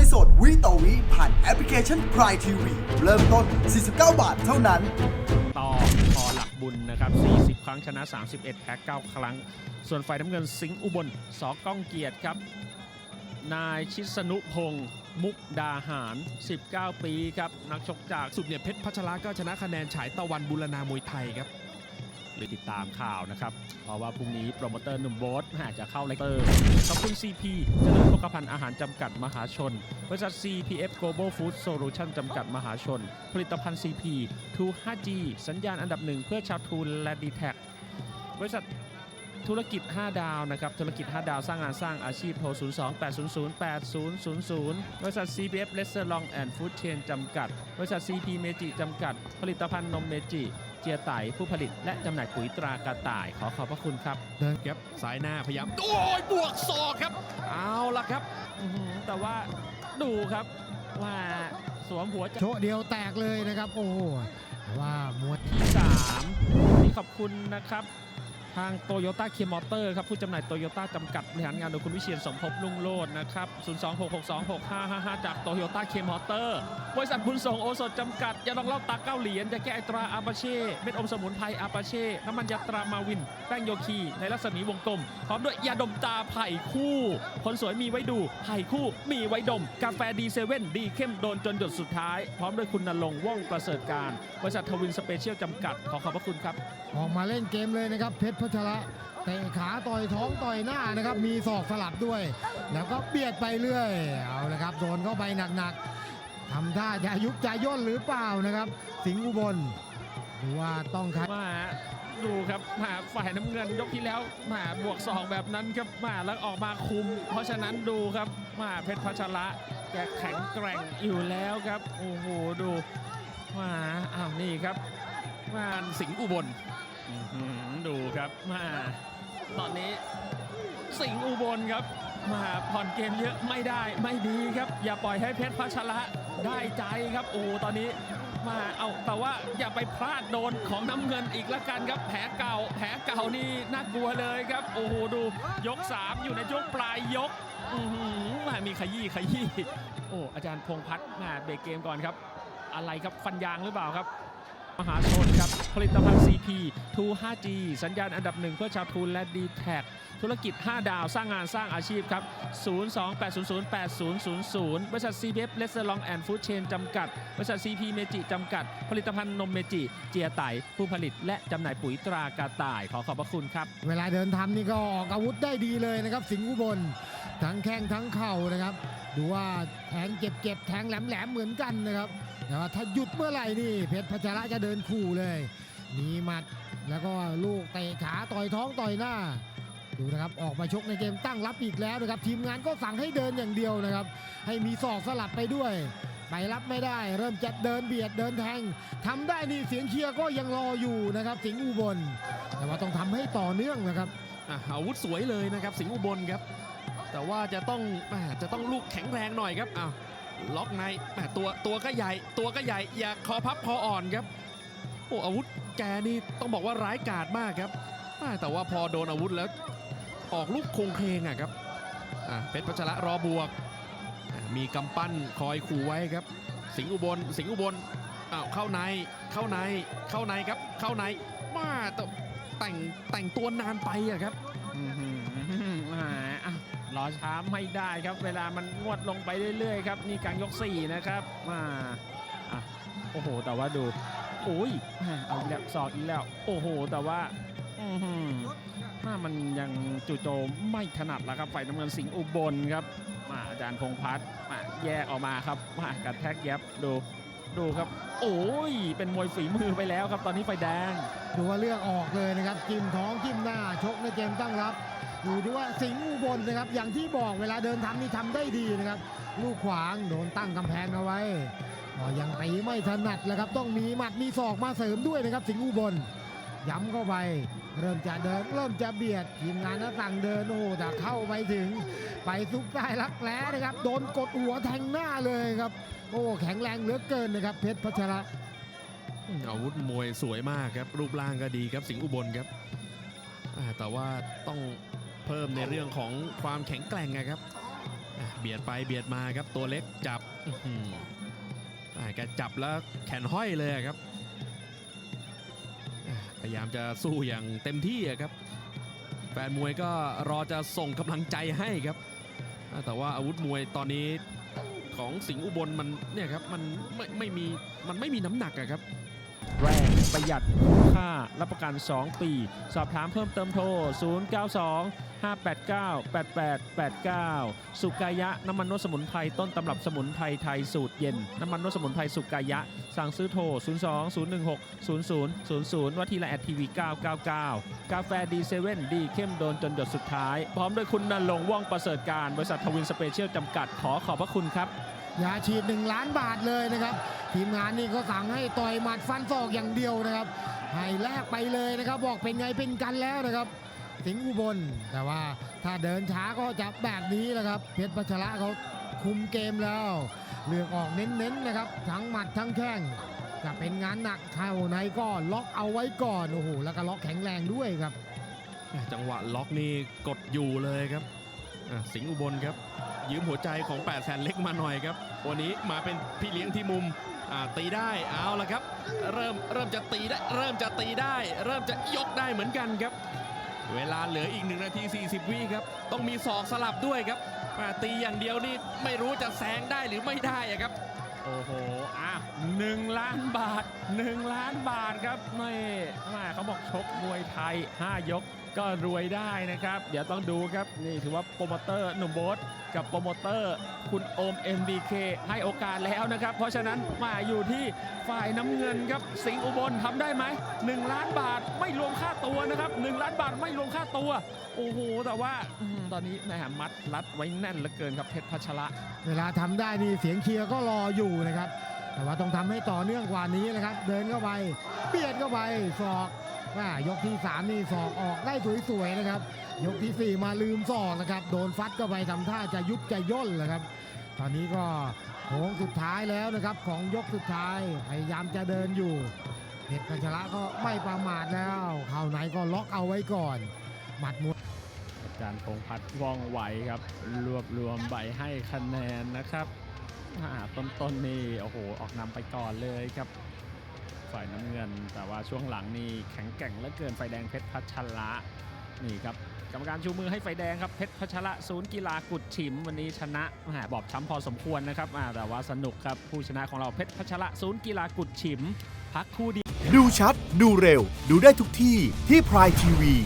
วยสดวิต่อวิผ่านแอปพลิเคชัน Prime TV เริ่มต้น 49 บาทเท่านั้น ต่อพอหลักบุญนะครับ 40 ครั้งชนะ 31 แพ้9ครั้ง ส่วนฝ่ายน้ำเงินสิงห์อุบลสอก้องเกียรติครับ นายชิสนุพงศ์มุกดาหาร 19 ปีครับ นักชกจากสุดเนี่ยเพชรพัชระก็ชนะคะแนนฉายตะวันบุรณามวยไทยครับหรือติดตามข่าวนะครับ เพราะว่าพรุ่งนี้โปรโมเตอร์หนุ่มโบ๊ทอาจจะเข้าเลคเตอร์ขอบคุณ CP เจริ คภัณฑ์อาหารจำกัดมหาชน บริษัท CPF Global Food Solution จำกัดมหาชน ผลิตภัณฑ์ CP ทู 5G สัญญาณอันดับหนึ่งเพื่อชาวทูนและดีแท็บริษัทธุรกิจ 5 ดาวนะครับธุรกิจ 5 ดาวสร้างงานสร้างอาชีพโทร 02 800 8000 บริษัท CPF Restaurant and Food Chain จำกัด บริษัท CP Meiji จำกัด ผลิตภัณฑ์นมเมจิ เจียไตผู้ผลิตและจำหน่ายปุ๋ยตรากระต่ายขอขอบพระคุณครับ เดินครับสายหน้าพยายามโอ้ยบวกศอกครับ เอาละครับอื้อหือแต่ว่าดูครับว่าสวมหัวใจโชะเดียวแตกเลยนะครับ โอ้โหว่ามวย ที่3นี่ขอบคุณนะครับ ทางโตโยต้าเคียมอเตอร์ครับผู้จำหน่ายโตโยต้าจำกัดบริหารงานโดยคุณวิเชียนสมภพลุ่งโลดนะครับ 026626555 จากโตโยต้าเคียมอเตอร์บริษัทบุญส่งโอสถจำกัดยาดองเล้าตาเก้าเหรียญยาแก้ไอตราอาปาเช่เม็ดอมสมุนไพรอาปาเช่น้ำมันยาตรามาวินแป้งโยคี ในรัศมีวงกลม พร้อมด้วยยาดมตาไผ่คู่ คนสวยมีไว้ดูไผ่คู่ มีไว้ดม กาแฟดีเซเว่นดีเข้มโดนจนหยดสุดท้าย พร้อมด้วยคุณนรงว่องประเสริฐการ บริษัททวินสเปเชียลจำกัดขอขอบพระคุณครับ ออกมาเล่นเกมเลยนะครับเพชรพัชระเตะขาต่อยท้องต่อยหน้านะครับ มีศอกสลับด้วย แล้วก็เบียดไปเรื่อยเอาละครับโดนเข้าไปหนักๆทำท่าจะยุบจะย่นหรือเปล่านะครับ สิงห์อุบลหรือว่าต้องใช้มาดูครับมาฝ่ายน้ำเงินยกที่แล้วมาบวกสองแบบนั้นครับมาแล้วออกมาคุม เพราะฉะนั้นดูครับมาเพชรพัชระแกแข็งแกร่งอยู่แล้วครับโอ้โหดูมาอ้าวนี่ครับมาสิงห์อุบล ดูครับมาตอนนี้สิงห์อุบลครับมาผ่อนเกมเยอะไม่ได้ไม่ดีครับ อย่าปล่อยให้เพชรพัชระได้ใจครับโอ้ตอนนี้มาเอาแต่ว่าอย่าไปพลาดโดนของน้ำเงินอีกละกันครับแผลเก่า แผลเก่านี่น่ากลัวเลยครับ โอ้โหดูยก 3 อยู่ในช่วงปลายยกมามีขยี้ขยี้โอ้อาจารย์พงพัฒน์มาเบรกเกมก่อนครับ อะไรครับฟันยางหรือเปล่าครับ มหาชนครับผลิตภัณฑ์ CP 2 5G สัญญาณอันดับหนึ่งเพื่อชาวทูนและ d t แทธุรกิจ 5 ดาวสร้างงานสร้างอาชีพครับ 028008000 บริษัท CPF Restaurant and Food Chain จำกัด บริษัท CP Meiji จำกัด ผลิตภัณฑ์นมเมจิเจียไตผู้ผลิตและจำหน่ายปุ๋ยตรากระต่าย ขอขอบพระคุณครับ เวลาเดินทำนี่ก็ออกอาวุธได้ดีเลยนะครับ สิงห์อุบล ทั้งแข้งทั้งเข่านะครับ ดูว่าแทงเจ็บๆแทงแหลมๆเหมือนกันนะครับแต่ว่าถ้าหยุดเมื่อไหร่นี่เพชรพัชระจะเดินขู่เลยมีหมัดแล้วก็ลูกเตะขาต่อยท้องต่อยหน้าดูนะครับออกมาชกในเกมตั้งรับอีกแล้วนะครับทีมงานก็สั่งให้เดินอย่างเดียวนะครับ ให้มีศอกสลับไปด้วย ไปรับไม่ได้ เริ่มจะเดินเบียดเดินแทงทำได้นี่เสียงเชียร์ก็ยังรออยู่นะครับ สิงห์อุบล แต่ว่าต้องทำให้ต่อเนื่องนะครับอาวุธสวยเลยนะครับ สิงห์อุบลครับ แต่ว่าจะต้องแม่จะต้องลูกแข็งแรงหน่อยครับอ้าวล็อกในแม่ตัวตัวก็ใหญ่ ตัวก็ใหญ่ อย่าคอพับคออ่อนครับโอ้อาวุธแกนี่ต้องบอกว่าร้ายกาจมากครับแต่ว่าพอโดนอาวุธแล้วออกลูกคงเคงอะครับอะเพชรพัชระรอบวก มีกำปั้นคอยขู่ไว้ครับ สิงห์อุบล สิงห์อุบลอ้าวเข้าใน เข้าใน เข้าในครับ เข้าในมาแต่แต่งแต่งตัวนานไปอะครับ อะรอช้าไม่ได้ครับ เวลามันงวดลงไปเรื่อยๆครับนี่กลางยก 4 นะครับมาอะโอ้โห แต่ว่าดูโอ้ยแม่เอาอีกแล้วสอกอีกแล้ว โอ้โห แต่ว่าอือหือถ้ามันยังจู่โจมไม่ถนัดแล้วครับฝ่ายน้ำเงินสิงห์อุบลครับมาอาจารย์พงษ์พัฒน์มาแยกออกมาครับมากระแทกแย็บดู ดูครับ โอ้ย เป็นมวยฝีมือไปแล้วครับ ตอนนี้ไฟแดง ดูว่าเลือกออกเลยนะครับจิ้มท้องจิ้มหน้า ชกในเกมตั้งรับดูดูว่าสิงห์อุบลนะครับ อย่างที่บอกเวลาเดินทำนี่ทำได้ดีนะครับ ลูกขวางโดนตั้งกำแพงเอาไว้ก็ยังตีไม่ถนัดแล้วครับ ต้องมีหมัดมีศอกมาเสริมด้วยนะครับ สิงห์อุบลย้ำเข้าไป เริ่มจะเดินเริ่มจะเบียดทีมงานนะสั่งเดินโอ้แต่เข้าไปถึง ไปซุกใต้รักแร้นะครับ โดนกดหัวแทงหน้าเลยครับ โอ้แข็งแรงเหลือเกินนะครับ เพชรพัชระอาวุธมวยสวยมากครับ รูปร่างก็ดีครับสิงห์อุบลครับแต่ว่าต้องเพิ่มในเรื่องของความแข็งแกร่งนะครับเบียดไปเบียดมาครับตัวเล็กจับอื้อหืออะแกจับแล้วแขนห้อยเลยครับ พยายามจะสู้อย่างเต็มที่ครับ แฟนมวยก็รอจะส่งกำลังใจให้ครับ แต่ว่าอาวุธมวยตอนนี้ของสิงห์อุบลมันเนี่ยครับมันไม่ไม่มีมันไม่มีน้ำหนักอะครับ แรงประหยัด ค่ารับประกัน 2 ปี สอบถามเพิ่มเติมโทร 092 589 8889 สุกายะน้ำมันนวดสมุนไพรต้นตำรับสมุนไพรไทยสูตรเย็น น้ำมันนวดสมุนไพรสุกายะ สั่งซื้อโทร 02 016 0000วัดทีละแอดทีวี 999 กาแฟดีเซเว่นดีเข้มโดนจนหยดสุดท้าย พร้อมด้วยคุณนันลงว่องประเสริฐการ บริษัททวินสเปเชียลจำกัดขอขอบพระคุณครับ ยาฉีด 1 ล้านบาทเลยนะครับ ทีมงานนี่ก็สั่งให้ต่อยหมัดฟันศอกอย่างเดียวนะครับ ให้แลกไปเลยนะครับ บอกเป็นไงเป็นกันแล้วนะครับ สิงห์อุบล แต่ว่าถ้าเดินช้าก็จะแบบนี้แหละครับ เพชรพัชระเขาคุมเกมแล้วเลือกออกเน้นๆนะครับ ทั้งหมัดทั้งแข้งจะเป็นงานหนักเข้าในก็ล็อกเอาไว้ก่อนโอ้โหแล้วก็ล็อกแข็งแรงด้วยครับ จังหวะล็อกนี่กดอยู่เลยครับสิงห์อุบลครับ ยืมหัวใจของ8ปดแสนเล็กมาหน่อยครับ วันนี้มาเป็นพี่เลี้ยงที่มุม ตีได้เอาละครับ เริ่มเริ่มจะตีได้ เริ่มจะตีได้ เริ่มจะยกได้เหมือนกันครับ เวลาเหลืออีก1นาที 40 วิครับ ต้องมีศอกสลับด้วยครับอ่าตีอย่างเดียวนี่ไม่รู้จะแซงได้หรือไม่ได้อะครับโอ้โหอะหนึ่งล้านบาทหนึ่งล้านบาทครับนี่แม่เขาบอกชกมวยไทย 5 ยก ก็รวยได้นะครับ เดี๋ยวต้องดูครับ นี่ถือว่าโปรโมเตอร์หนุ่มโบ๊ทกับโปรโมเตอร์คุณโอม MDK ให้โอกาสแล้วนะครับ เพราะฉะนั้นมาอยู่ที่ฝ่ายน้ำเงินครับ สิงห์อุบลทำได้ไหม1ล้านบาทไม่รวมค่าตัวนะครับ1ล้านบาทไม่รวมค่าตัว โอ้โห แต่ว่าตอนนี้แหมมัดรัดไว้แน่นเหลือเกินครับเพชรพัชระ เวลาทำได้นี่เสียงเชียร์ก็รออยู่นะครับ แต่ว่าต้องทำให้ต่อเนื่องกว่านี้นะครับ เดินเข้าไปเบียดเข้าไปศอก ว่ายกที่ 3 นี่ศอกออกได้สวยๆนะครับ ยกทีสี่4 มาลืมศอกนะครับ โดนฟัดเข้าไปทำท่าจะยุบจะย่นเลยครับ ตอนนี้ก็โค้งสุดท้ายแล้วนะครับ ของยกสุดท้ายพยายามจะเดินอยู่เพชรพัชระก็ไม่ประมาทแล้วเข้าไหนก็ล็อกเอาไว้ก่อน หมัดมวยอาจารย์พงพัฒน์ว่องไวครับ รวบรวมใบให้คะแนนนะครับต้นๆนนี่โอ้โหออกนำไปก่อนเลยครับ ฝ่ายน้ำเงิน แต่ว่าช่วงหลังนี่แข็งแกร่งเหลือเกินไฟแดงเพชรพัชระนี่ครับกรรมการชูมือให้ไฟแดงครับเพชรพัชระศูนย์กีฬากุดฉิม วันนี้ชนะแหมบอบช้ำพอสมควรนะครับแต่ว่าสนุกครับผู้ชนะของเราเพชรพัชระศูนย์กีฬากุดฉิม พักคู่ดี ดูชัด ดูเร็ว ดูได้ทุกที่ที่พรายทีวี